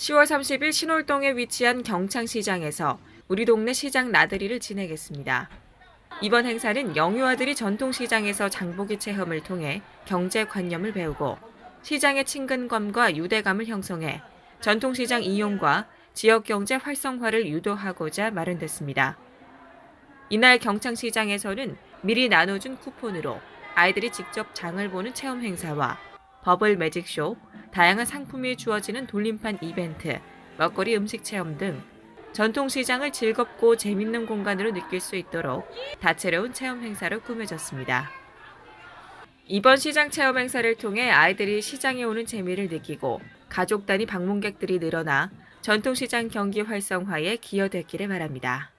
10월 30일 신월동에 위치한 경창시장에서 우리 동네 시장 나들이를 진행했습니다. 이번 행사는 영유아들이 전통시장에서 장보기 체험을 통해 경제관념을 배우고 시장의 친근감과 유대감을 형성해 전통시장 이용과 지역경제 활성화를 유도하고자 마련됐습니다. 이날 경창시장에서는 미리 나눠준 쿠폰으로 아이들이 직접 장을 보는 체험 행사와 버블 매직쇼, 다양한 상품이 주어지는 돌림판 이벤트, 먹거리 음식 체험 등 전통시장을 즐겁고 재밌는 공간으로 느낄 수 있도록 다채로운 체험 행사로 꾸며졌습니다. 이번 시장 체험 행사를 통해 아이들이 시장에 오는 재미를 느끼고 가족 단위 방문객들이 늘어나 전통시장 경기 활성화에 기여됐기를 바랍니다.